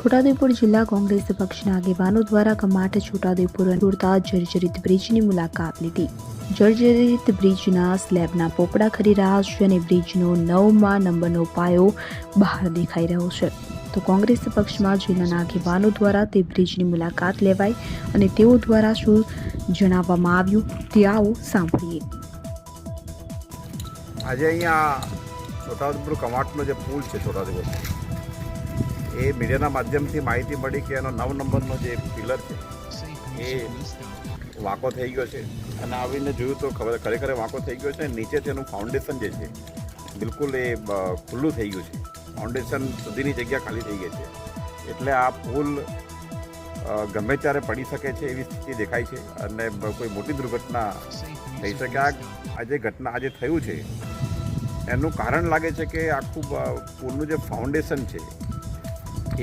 છોટાઉદેપુર જિલ્લા કોંગ્રેસ પક્ષના આગેવાનો દ્વારા કમાટ છોટાઉદેપુર જોડતા જર્જરિત બ્રિજની મુલાકાત લીધી. જર્જરિત બ્રિજના સ્લેબના પોપડા ખરી રહ્યા છે અને બ્રિજનો નવમાં નંબરનો પાયો બહાર દેખાઈ રહ્યો છે. તો કોંગ્રેસ પક્ષમાં જિલ્લાના આગેવાનો દ્વારા તે બ્રિજની મુલાકાત લેવાય અને તેઓ દ્વારા શું જણાવવામાં આવ્યું તે આવો સાંભળીએ. આજે અહીંયા છોટાઉદેપુર કમાટનો જે પુલ છે છોટાઉદેપુર. એ મીડિયાના માધ્યમથી માહિતી મળી કે એનો નવ નંબરનો જે પિલર છે એ વાંકો થઈ ગયો છે. અને આવીને જોયું તો ખબર ખરેખર વાંકો થઈ ગયો છે નીચેથી એનું ફાઉન્ડેશન જે છે બિલકુલ એ ખુલ્લું થઈ ગયું છે. ફાઉન્ડેશન સુધીની જગ્યા ખાલી થઈ ગઈ છે. એટલે આ પુલ ગમે ત્યારે પડી શકે છે એવી સ્થિતિ દેખાય છે અને કોઈ મોટી દુર્ઘટના થઈ શકે. આ આજે ઘટના આજે થયું છે એનું કારણ લાગે છે કે આખું અ, પુલનું જે ફાઉન્ડેશન છે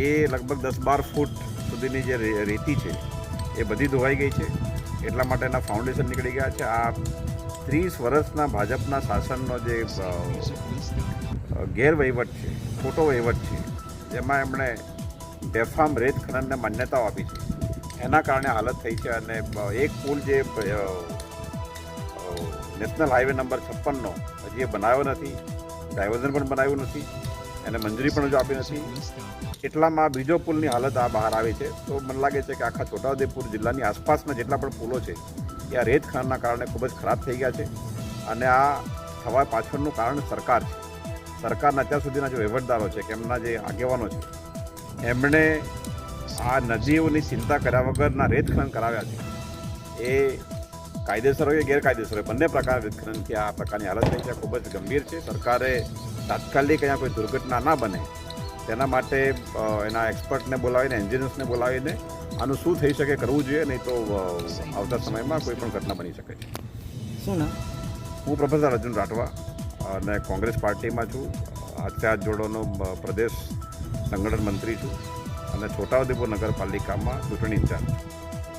એ લગભગ દસ બાર ફૂટ સુધીની જે રેતી છે, એ બધી ધોવાઈ ગઈ છે. એટલા માટે એના ફાઉન્ડેશન નીકળી ગયા છે. આ ત્રીસ વર્ષના ભાજપના શાસનનો જે ગેરવહીવટ છે, ખોટો વહીવટ છે, જેમાં એમણે બેફામ રેત ખનનને માન્યતાઓ આપી છે. એના કારણે હાલત થઈ છે અને એક પુલ જે નેશનલ હાઈવે નંબર છપ્પનનો હજી એ બનાવ્યો નથી, ડાયવર્ઝન પણ બનાવ્યું નથી. એને મંજૂરી પણ હજુ આપી નથી. એટલામાં બીજો પુલની હાલત આ બહાર આવી છે. તો મને લાગે છે કે આખા છોટાઉદેપુર જિલ્લાની આસપાસના જેટલા પણ પુલો છે, એ આ રેત ખનનના કારણે ખૂબ જ ખરાબ થઈ ગયા છે. અને આ થવા પાછળનું કારણ સરકાર છે. સરકારના અત્યાર સુધીના જે વહીવટદારો છે, કે એમના જે આગેવાનો છે, એમણે આ નદીઓની ચિંતા કર્યા વગરના રેત ખનન કરાવ્યા છે. એ કાયદેસર હોય ગેરકાયદેસર હોય, બંને પ્રકાર રેત કે આ પ્રકારની હાલત થઈ છે. ખૂબ જ ગંભીર છે. સરકારે તાત્કાલિક અહીંયા કોઈ દુર્ઘટના ના બને. તેના માટે એના એક્સપર્ટને બોલાવીને એન્જિનિયર્સને બોલાવીને આનું શું થઈ શકે કરવું જોઈએ નહીં તો આવતા સમયમાં કોઈ પણ ઘટના બની શકે છે. શું નામ? હું પ્રોફેસર અર્જુન રાઠવા અને કોંગ્રેસ પાર્ટીમાં છું. હાથે જોડોનો પ્રદેશ સંગઠન મંત્રી છું. અને છોટાઉદેપુર નગરપાલિકામાં ચૂંટણી ઇન્ચાર્જ છું.